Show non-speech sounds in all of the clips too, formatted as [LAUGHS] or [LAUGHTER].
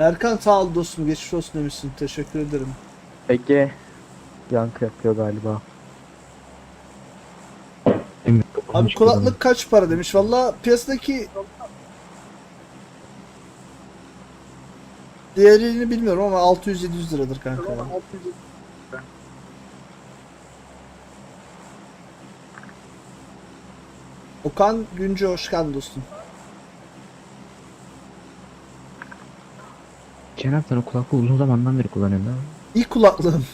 Erkan sağ ol dostum geçmiş olsun demişsin. Teşekkür ederim. Ege yankı yapıyor galiba. Abi kulaklık kaç para demiş. Valla piyasadaki değerini bilmiyorum ama 600-700 liradır kanka. ya. Okan Güncü hoş geldin dostum. Cenab sen o kulaklığı uzun zamandan beri kullanıyorsun değil mi? İlk kulaklığım.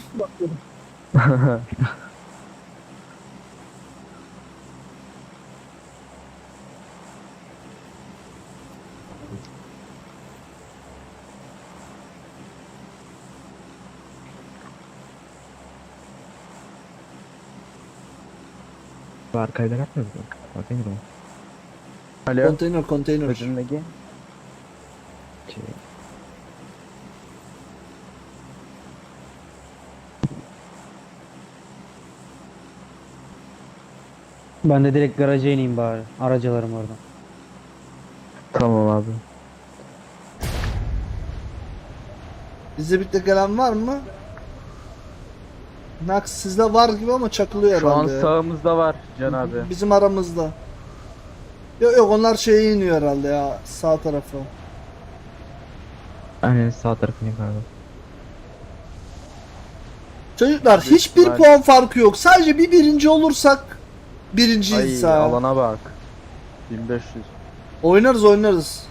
Bu arkayla yapmıyor musun? Bakayım o. Alo. Konteyner konteyner. Ödün Ege. Şey, Ben de direkt garaja ineyim bari. Aracılarım orada. Tamam abi. Bizde birlikte gelen var mı? Nax sizde var gibi ama çakılıyor Şu an herhalde. sağımızda var Can abi. Bizim aramızda. Yok yok onlar şeye iniyor herhalde ya sağ tarafa. Aynen sağ tarafına galiba. Çocuklar hiçbir puan farkı yok. Sadece bir birinci olursak birinciyiz Ay alana bak. 1500. Oynarız oynarız.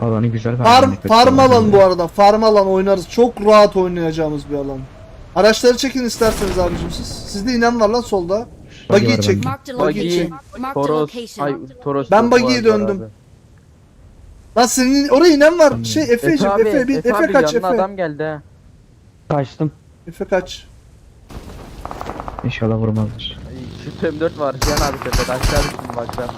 Alanı güzel Farm, verdim. farm alan bu arada. Farm alan oynarız. Çok rahat oynayacağımız bir alan. Araçları çekin isterseniz abicim siz. Sizde inen var lan solda. Buggy Buggy'yi var çek. bende. Marked a Buggy'yi location. çek. Marked a Toros. location. Ay Toros. Ben yok arada döndüm. abi. Lan senin oraya inen var. Şey Efe'cim Efe abi, Efe, bir, Efe, Efe, abi kaç yanına Efe. adam geldi ha. Kaçtım. Efe kaç. İnşallah vurmazdır. Şu M4 var Can abi tepede aşağı düştüm bak sen.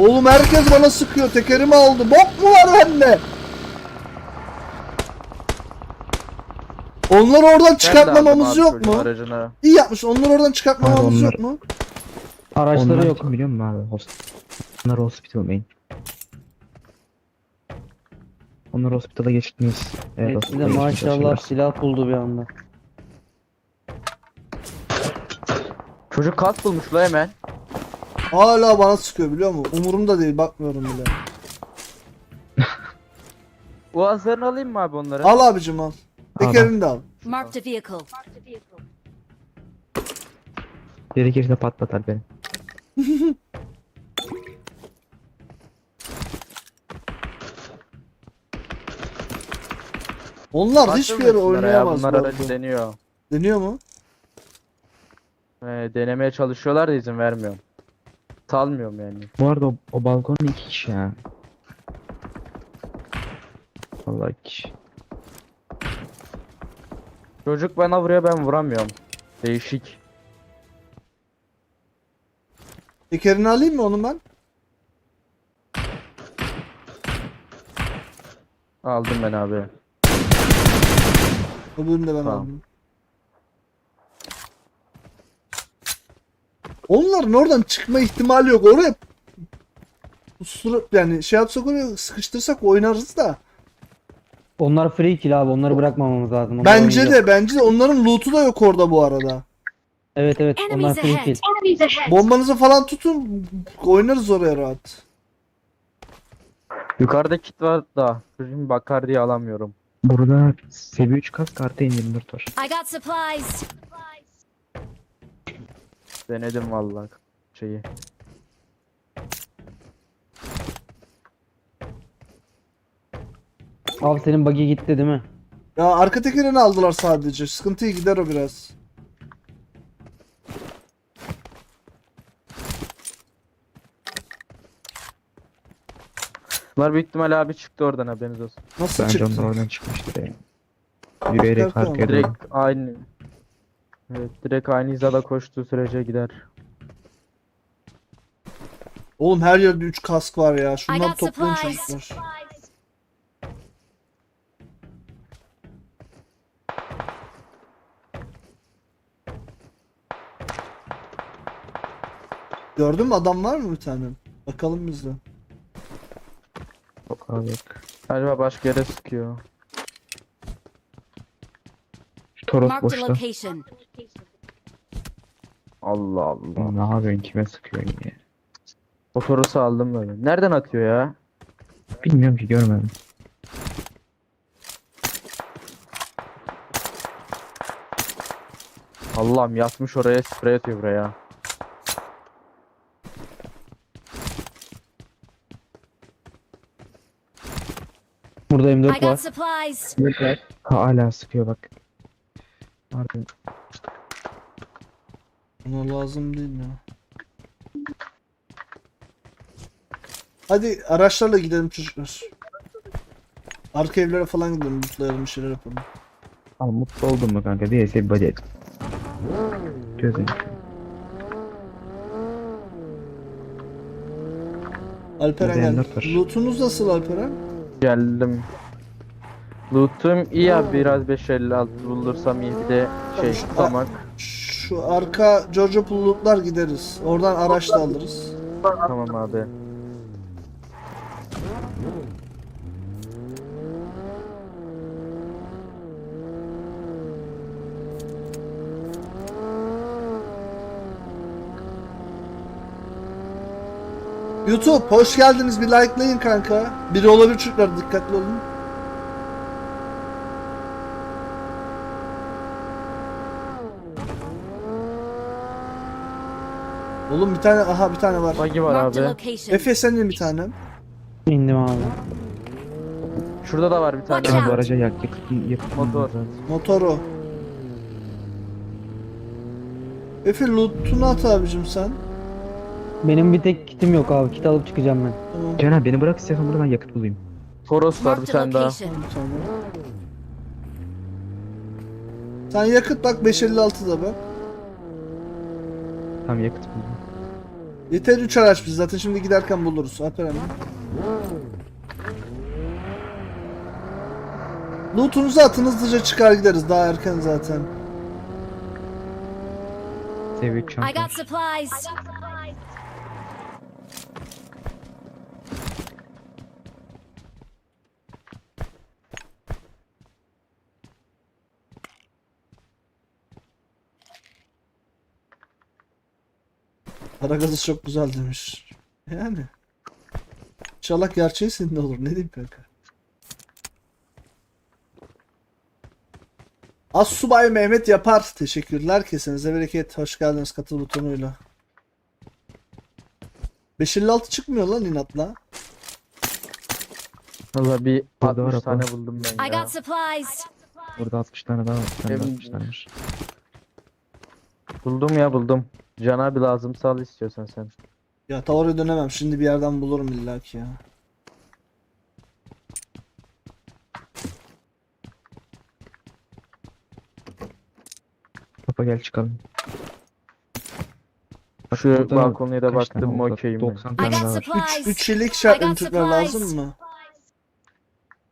Oğlum herkes bana sıkıyor. Tekerimi aldı. Bok mu var bende? Onları oradan Ben de aldım çıkartmamamız abi yok çocuğun mu? Aracını. İyi yapmış. Onları oradan çıkartmamamız Abi yok onlar- mu? Araçları Onlar yok. kim biliyor musun abi? Host. Onlar hospital main. Onlar hospital'a geçtiniz. Evet, Hepsi de maşallah silah buldu bir anda. Çocuk kas bulmuş la hemen. Hala bana sıkıyor biliyor musun? Umurumda değil. Bakmıyorum bile. [LAUGHS] O azlarını alayım mı abi onları? Al abicim al. Tekerini de al. Marked a vehicle. Gerekirse patlatar beni. Onlar hiçbir yere şunlara ya? oynayamaz. Bunlar bu aracı deniyor. Deniyor mu? Ee, denemeye çalışıyorlar da izin vermiyorum. Salmıyorum yani. Bu arada o, o balkonun iki kişi ya. Vallahi iki kişi. Çocuk bana vuruyor ben vuramıyorum. Değişik. Tekerini alayım mı onun ben? Aldım ben abi. Öbürünü de ben Tamam. aldım. Onların oradan çıkma ihtimali yok. Oraya Ustura, yani şey yapsak oraya sıkıştırsak oynarız da. Onlar free kill abi. Onları bırakmamamız lazım. Onlar Bence de bence de onların loot'u da yok orada bu arada. Evet evet. Onlar free kill. Bombanızı falan tutun oynarız oraya rahat. Yukarıda kit var da. Çocuğum bakar diye alamıyorum. Burada seviye 3 kask artı M24 var. I got supplies. Denedim vallahi şeyi. Abi senin buggy gitti değil mi? Ya arka tekerini aldılar sadece. Sıkıntıyı gider o biraz. Bunlar büyük ihtimal abi çıktı oradan haberiniz olsun. Nasıl Bence çıktı? onlar oradan çıkmıştır ya. Yürüyerek doğru. Direkt aynı. Evet direkt aynı hizada koştuğu sürece gider. Oğlum her yerde 3 kask var ya. I Şundan got toplayın supplies. çocuklar. Gördün mü adam var mı bir tane? Bakalım biz de. Yok. abi yok. Galiba başka yere sıkıyor. Şu Toros Marked a boşta. location. Allah Allah. Ne yapıyorsun kime sıkıyorsun ya? Motoru aldım böyle. Nereden atıyor ya? Bilmiyorum ki görmedim. Allah'ım yatmış oraya sprey atıyor buraya. Burada I M4 got var. supplies. Ha hala sıkıyor bak. Harbi. Ona lazım değil ya. Hadi araçlarla gidelim çocuklar. Arka evlere falan gidelim, mutlayalım, bir şeyler yapalım. Al mutlu oldun mu kanka? Bir body et. Gözün. Alperen Burada gel. M4 var. Lootunuz nasıl Alperen? Geldim. Loot'um iyi abi biraz 556 bulursam iyi bir de şey Tamam, tutamak. Şu arka Pool lootlar gideriz. Oradan araç da alırız. Tamam abi. YouTube hoş geldiniz bir likelayın kanka. Biri olabilir çocuklar dikkatli olun. Oğlum bir tane aha bir tane var. Buggy var Marked a abi. location. Efe senin bir tane. İndim abi. Şurada da var bir tane. Watch bu out. araca yak yakıt yakıt Motor. Motoru. Efe lootunu at abicim sen. Benim bir tek kitim yok abi. Kit alıp çıkacağım ben. Tamam. Can abi beni bırak istiyorsan burada ben yakıt bulayım. Toros var bir Marked a tane daha. location. Tamam. Sen yakıt bak 556'da bak. Tamam yakıt buldum. Yeter 3 araç biz zaten şimdi giderken buluruz. Alperen. Lootunuzu atın hızlıca çıkar gideriz daha erken zaten. Seviye 3 I got var. supplies. Para gazı çok güzel demiş. Yani. İnşallah gerçeği senin olur. Ne diyeyim kanka. Assubay Mehmet yapar. Teşekkürler kesinize bereket. Hoş geldiniz katıl butonuyla. 556 çıkmıyor lan inatla. Valla bir Burada var 60 abi. tane buldum ben I ya. got supplies. Burada 60 tane daha var. Sen de Emin- 60 tane var. Buldum ya buldum. Can abi lazım sal istiyorsan sen. Ya ta oraya dönemem. Şimdi bir yerden bulurum illaki ya. Papa gel çıkalım. Şu balkonluya da baktım okeyim ben. 90 I tane daha var. 3 supplies. 3 yıllık şartlı got Türkler supplies. lazım mı?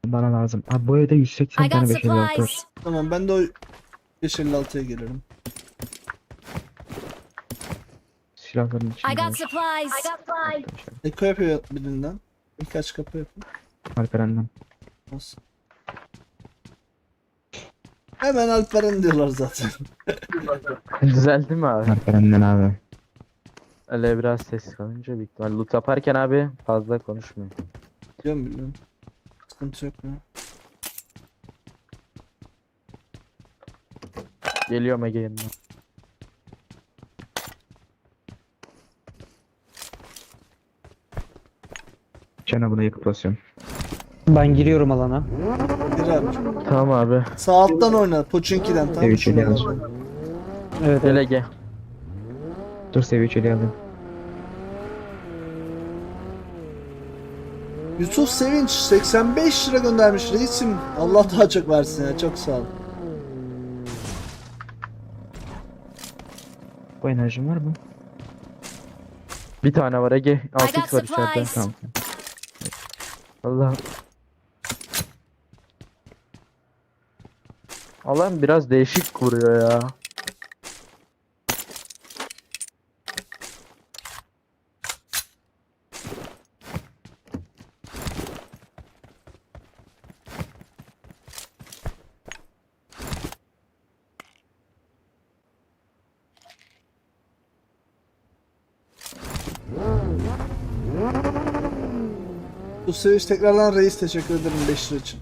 Bana lazım. Abi bu evde 180 I tane got 556 var. Tamam ben de o 556'ya gelirim. Silahların içinde I got var. supplies. Arkadaşlar. Eko yapıyor birinden. Birkaç kapı yapın. Alperen'den. Nasıl? Hemen Alperen diyorlar zaten. [LAUGHS] Düzeldi mi abi? Alperen'den abi. Öyle biraz ses kalınca büyük ihtimal. Loot yaparken abi fazla konuşmuyor. Biliyorum biliyorum. Sıkıntı yok ya. Geliyorum Ege Cana buna yakıt basıyorum. Ben giriyorum alana. Bir abi. Tamam abi. Sağ alttan oyna. Pochinki'den tamam mı? Evet, şöyle Şuradan. Evet Gel evet. Ege. Dur seviye 3'e alayım. Yusuf Sevinç 85 lira göndermiş reisim. Allah daha çok versin ya. Çok sağ ol. Bu enerjin var mı? Bir tane var Ege. I 6x got var içeride. Tamam. Allah. Allah'ım biraz değişik vuruyor ya. Bu seviş tekrardan reis teşekkür ederim 5 lira için.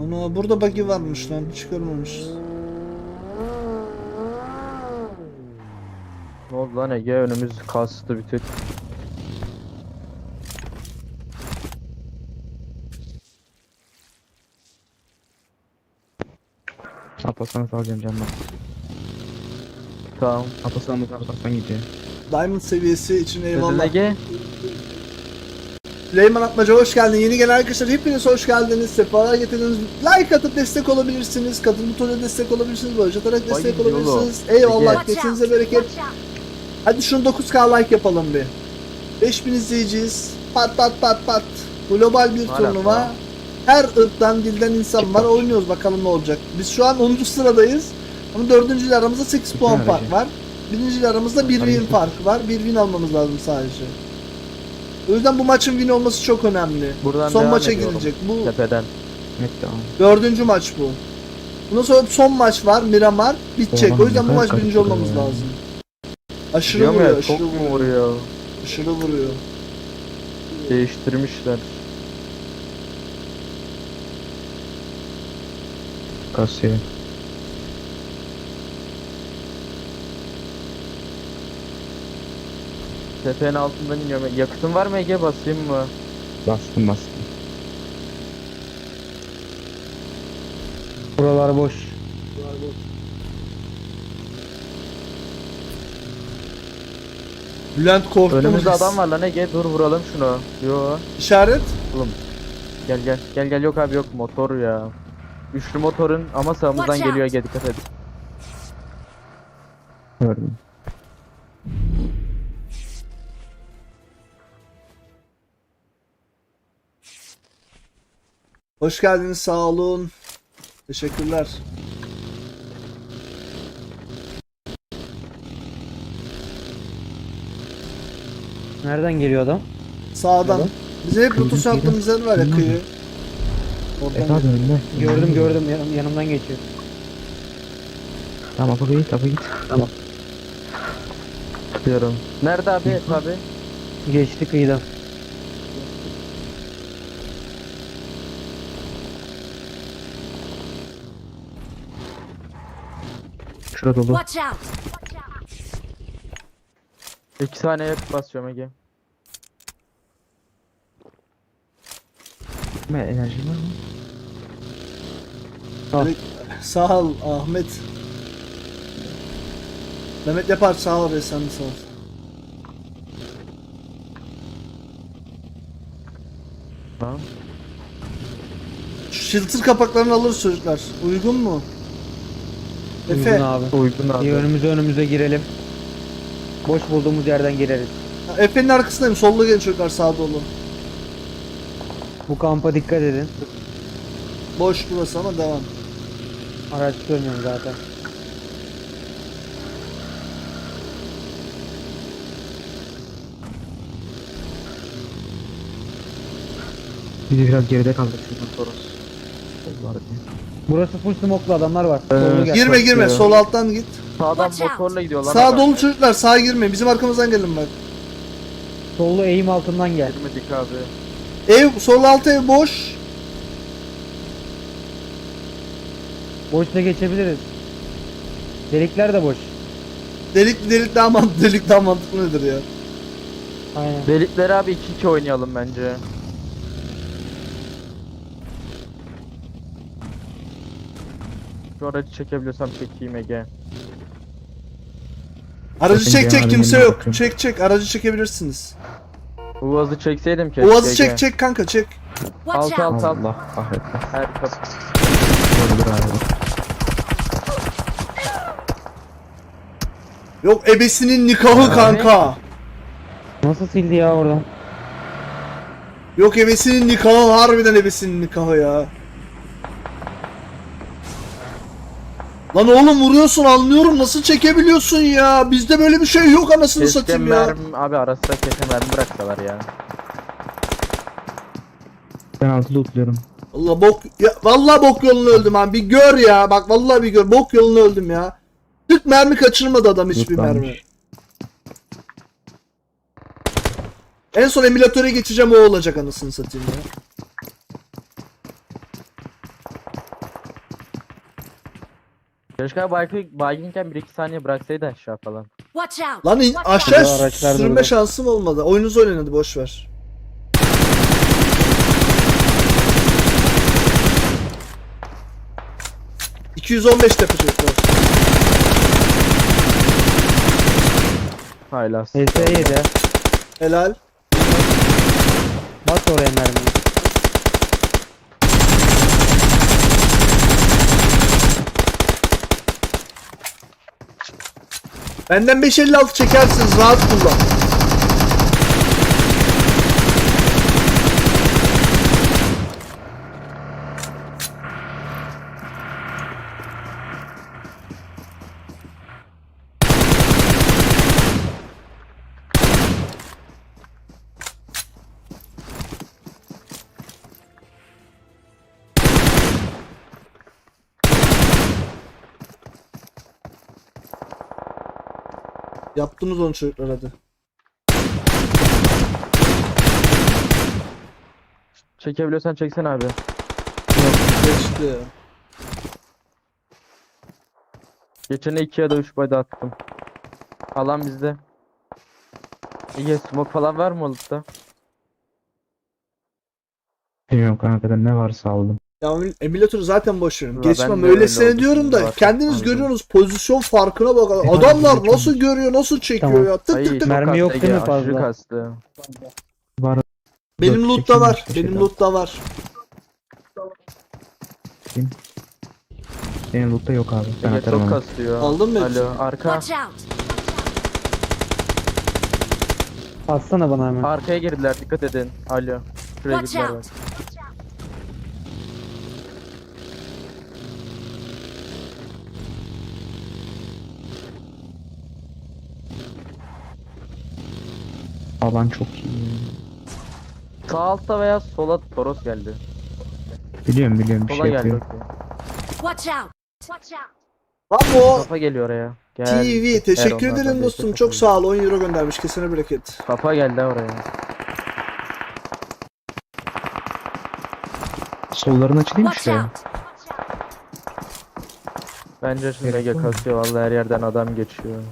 [CLEARS THROAT] Ana burada buggy varmış lan hiç görmemişiz. Ne oldu lan Ege önümüz kastı bütün. Alparslan'ı salacağım canım. Tamam. Alparslan'ı Alparslan gidiyor. Diamond seviyesi için eyvallah. Ege. Süleyman Atmaca hoş geldin. Yeni gelen arkadaşlar hepiniz hoş geldiniz. Sefalar getirdiniz. Like atıp destek olabilirsiniz. Katıl butonuna destek olabilirsiniz. Bağış atarak destek yolo. olabilirsiniz. Eyvallah. Kesinize bereket. Hadi şunu 9k like yapalım bir. 5000 izleyiciyiz. Pat pat pat pat. Global bir Hala turnuva. Her ırktan dilden insan var. Oynuyoruz bakalım ne olacak. Biz şu an 10. sıradayız. Ama 4. ile aramızda 8 puan fark var. 1. ile aramızda 1 win Aracı. fark var. 1 win almamız lazım sadece. O yüzden bu maçın win olması çok önemli. Buradan son maça gidilecek. Bu Tepeden. Evet tamam. dördüncü maç bu. Bundan sonra son maç var Miramar. Bitecek. Oğlum, o yüzden bu maç birinci olmamız ya. lazım. Aşırı Biliyor vuruyor, ya aşırı vuruyor. vuruyor? Aşırı vuruyor. Değiştirmişler. Kasıyor. Tepenin altından iniyorum. Yakıtın var mı Ege basayım mı? Bastım bastım. Buralar boş. Bülent korktu. Önümüzde adam var lan Ege dur vuralım şunu. Yo. İşaret. Gel gel gel gel yok abi yok motor ya. Üçlü motorun ama sağımızdan Watch out. geliyor Ege dikkat et. Gördüm. Hoş geldiniz sağ olun. Teşekkürler. Nereden geliyor adam? Sağdan. Bize hep rotus yaptığımız yer var ya kıyı. Oradan önünde. Gördüm gördüm yanım, yanımdan geçiyor. Tamam Apo git Apo git. Tutuyorum. Nerede abi abi? Geçti kıyıdan. Şurada dolu. Watch out. İki saniye basıyorum Ege. Ama enerji var mı? Sağ ol Ahmet. Mehmet yapar sağ ol ve sen de sağ ol. Tamam. Şu Filtre kapaklarını alırız çocuklar. Uygun mu? Efe. Uygun abi. Uygun abi. İyi önümüze önümüze girelim. Boş bulduğumuz yerden gireriz. Efe'nin arkasındayım. Solda gelin çocuklar sağ dolu. Bu kampa dikkat edin. Boş burası ama devam. Araç görmüyorum zaten. Bir de biraz geride kaldık. Şuradan Toros. Burası full smoke'lu adamlar var. Ee, gel. Girme girme sol alttan git. Sağdan Watch out. motorla gidiyorlar. Sağ adam. dolu çocuklar sağa girmeyin. Bizim arkamızdan gelin bak. Sollu eğim altından gel. Girmedik abi. Ev sol alt ev boş. Boşta geçebiliriz. Delikler de boş. Delik delik daha mantıklı, [LAUGHS] delik daha mantıklı nedir ya? Aynen. Delikleri abi 2-2 oynayalım bence. Şu aracı çekebiliyorsam çekeyim Ege. Aracı çek çek kimse yok. bakıyorum. Çek çek aracı çekebilirsiniz. Uaz'ı çekseydim keşke Ege. çek çek kanka çek. Alt alt alt. Allah kahretsin. Her kapı. Öldür abi. Yok ebesinin nikahı kanka. Nasıl sildi ya oradan? Yok ebesinin nikahı harbiden ebesinin nikahı ya. Lan oğlum vuruyorsun anlıyorum nasıl çekebiliyorsun ya? Bizde böyle bir şey yok anasını Keşke satayım ya. mermi abi arasında keşke mermi bıraksalar ya. Ben altı lootluyorum. Allah bok ya vallahi bok yolunu öldüm ha. Bir gör ya. Bak vallahi bir gör. Bok yolunu öldüm ya. Tık mermi kaçırmadı adam hiçbir Yutlanmış. mermi. En son emülatöre geçeceğim o olacak anasını satayım ya. Keşke baygın, baygınken 1-2 saniye bıraksaydı aşağı falan. Watch out! Lan in- aşağı araçlar sürme şansım olmadı. Oyununuzu oynayın hadi boş ver. ...215 yapacaklar. Hala. HS7. Helal. Bas oraya mermiyi. Benden 556 çekersiniz rahat kullan. Yaptınız onu çocuklar hadi. Çekebiliyorsan çeksene abi. Geçti ya. Geçene 2 ya da 3 bayda attım. Alan bizde. İyi smoke falan var mı olup Bilmiyorum kanka ne varsa aldım. Ya emül- emülatörü zaten boş verin. Geçmem öylesine diyorum da zaten, kendiniz anladım. görüyorsunuz pozisyon farkına bak. Adamlar nasıl görüyor, nasıl çekiyor Tamam. ya. Tık tık tık. Mermi yok değil mi fazla? kastı. Var. Benim Dört loot'ta var. Benim bir loot'ta var. Senin loot'ta yok abi. Ben Ege atarım çok kastıyor. Aldın mı? Alo arka. Atsana bana hemen. Arkaya girdiler dikkat edin. Alo. Şuraya girdiler Alan çok iyi. Sağ altta veya sola Toros geldi. Biliyorum biliyorum bir Sola şey geldi. yapıyor. Watch out! Watch out! Bravo. Kafa geliyor oraya. Gel. TV teşekkür onlardan ederim dostum. Çok sağ ol. 10 euro göndermiş. Kesene bereket. Kafa geldi oraya. Solların açılıymış Watch out! Bence şimdi kasıyor. Vallahi her yerden adam geçiyor.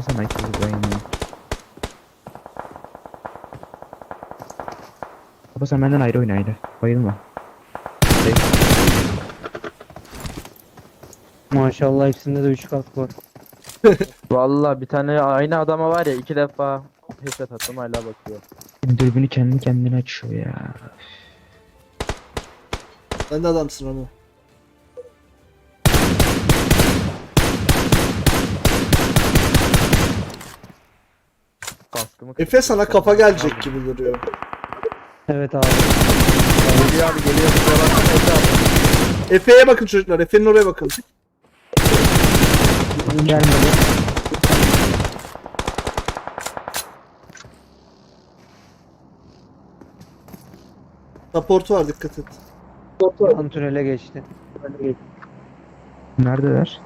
Oynasana ikimiz de aynı. Baba sen benden ayrı oyna ayrı. Bayılma. Maşallah hepsinde de 3 kask var. [LAUGHS] Vallahi bir tane aynı adama var ya iki defa headshot attım hala bakıyor. Dürbünü kendi kendine açıyor ya. Sen de adamsın ama. Kaskımı Efe sana kafa gelecek gibi duruyor. Evet abi. Geliyor abi geliyor. Kusura bakma Efe abi. Efe'ye bakın çocuklar. Efe'nin oraya bakın. Gelmedi. Support var dikkat et. Yan tünele geçti. Neredeler?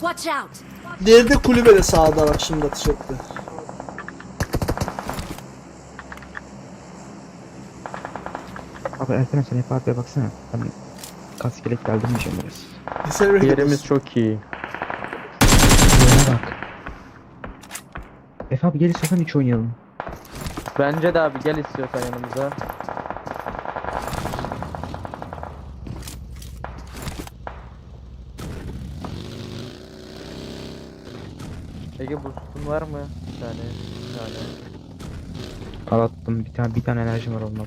Watch out! Diğeri de kulübede sağda bak şimdi atış Abi Ertem sen hep abiye baksana. Ben kaskelek geldirmeyeceğim biraz. Kesene bereket. Yerimiz çok iyi. Oyuna bak. Efe abi gel istiyorsan hiç oynayalım. Bence de abi gel istiyorsan yanımıza. Ege boostun var mı? Bir tane, bir tane. Al attım bir tane bir tane enerjim var ondan.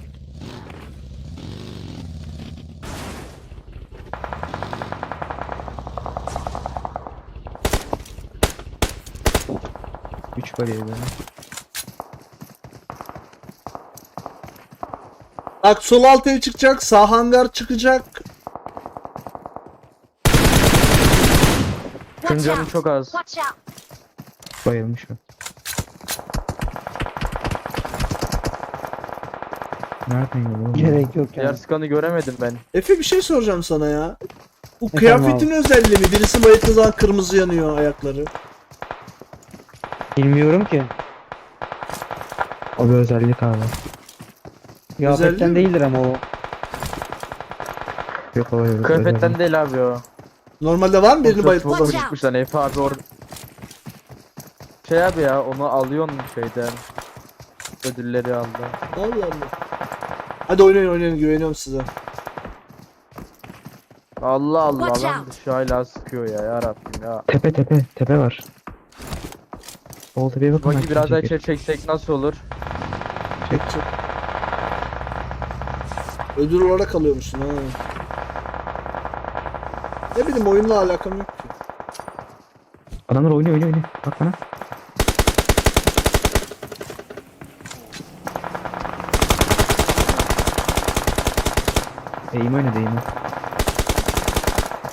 Bariyer benim. Bak sol alt ev çıkacak. Sağ hangar çıkacak. Şunun canı çok az. Bayılmış o. Nereden geliyor? Gerek yok Diğer yani. skanı göremedim ben. Efe bir şey soracağım sana ya. Bu Efendim kıyafetin özelliği mi? Birisi bayıldığı zaman kırmızı yanıyor ayakları. Bilmiyorum ki. O bir özellik abi. Kıyafetten mi? değildir ama o. Yok o bir Kıyafetten değil abi o. Normalde var mı birini bayıltma? çok Watch out. çıkmışlar Efe abi or Şey abi ya onu alıyorsun şeyden. Ödülleri aldı. Allah Allah. Hadi oynayın oynayın güveniyorum size. Allah Allah lan dışı hala sıkıyor ya yarabbim ya. Tepe tepe tepe var. Sol tepeye bakın. Bagi biraz daha içeri çeksek nasıl olur? Çek çek. Ödül olarak alıyormuşsun ha. Ne bileyim oyunla alakam yok ki. Adamlar oynuyor oynuyor oynuyor. Bak bana. Eğim oynadı eğimi.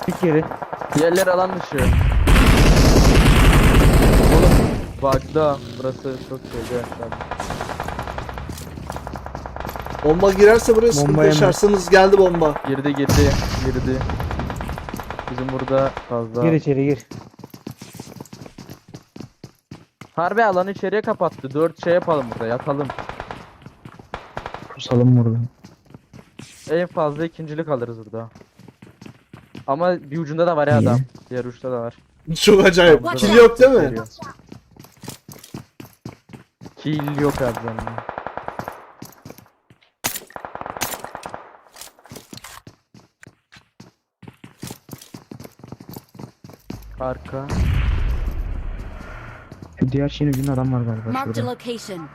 Bir kere. Diğerleri alan dışı. Oğlum bug'da burası çok şeyde. Bomba girerse buraya sıkıntı Bomba yeme. yaşarsınız. Geldi bomba. Girdi girdi girdi. Bizim burada fazla. Gir içeri gir. Harbi alanı içeriye kapattı. Dört şey yapalım burada yatalım. Pusalım vurdu. En fazla ikincilik alırız burada. Ama bir ucunda da var ya adam. Diğer uçta da var. Çok acayip. Burada Kill yok değil mi? veriyor. Kill yok abi. Arka. Şu diğer şeyin ucunda adam var galiba Marked a şurada. location.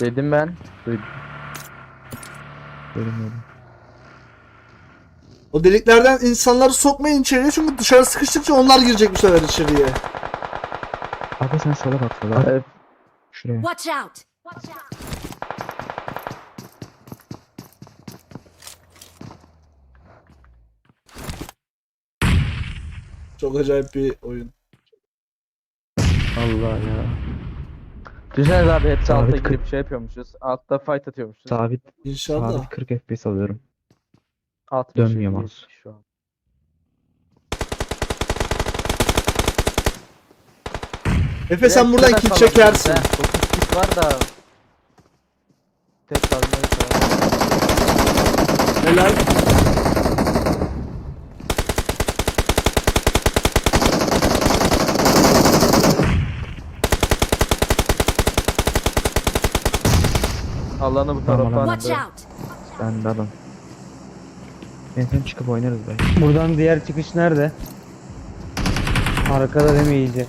Dedim ben. Duydum. Görünmüyorum. O deliklerden insanları sokmayın içeriye çünkü dışarı sıkıştıkça onlar girecek bu sefer içeriye. Abi sen sola bak sola. Evet. Şuraya. Watch out. Watch out. Çok acayip bir oyun. Allah ya. Düşünsenize abi hepsi Sabit kırk- girip şey yapıyormuşuz. Altta fight atıyormuşuz. Sabit, İnşallah. sabit 40 FPS alıyorum. 60 Dönmüyor FPS mouse. Şu an. Efe sen buradan kill çekersin. biz de. Dokuz kit var da. Tek kalmayı Helal. Alanı bu Tamam, tarafa alan. Watch attı. out. Ben de adam. Sen çıkıp oynarız be. Buradan diğer çıkış nerede? Arkada değil mi iyice?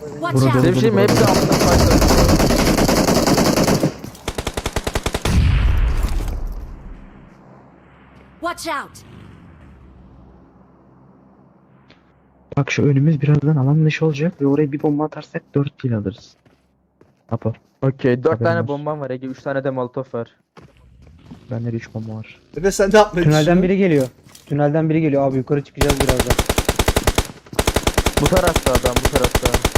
Watch Burada şey mi? Hepsi altta fight atıyor. Watch out. Bak şu önümüz birazdan alan dışı olacak ve oraya bir bomba atarsak 4 kill alırız. Apo. Okey 4 Haberin tane bombam var Ege 3 tane de molotof var. Bende de 3 bomba var. Efe sen ne yapmayı Tünelden biri geliyor. Tünelden biri geliyor abi yukarı çıkacağız birazdan. Bu tarafta adam bu tarafta.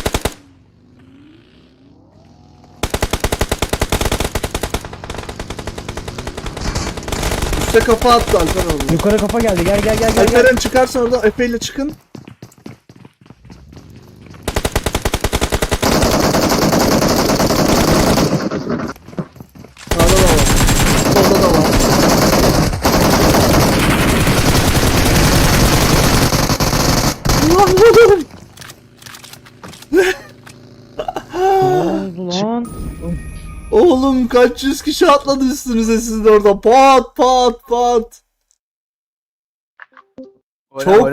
Üste kafa attı Alper. Yukarı kafa geldi gel gel gel gel. Alperen çıkarsan orada Efe ile çıkın. Sağda da var. Solda da var. Allah'ım. Ne oldu lan? Oğlum kaç yüz kişi atladı üstünüze siz de orada. Pat pat pat. Çok-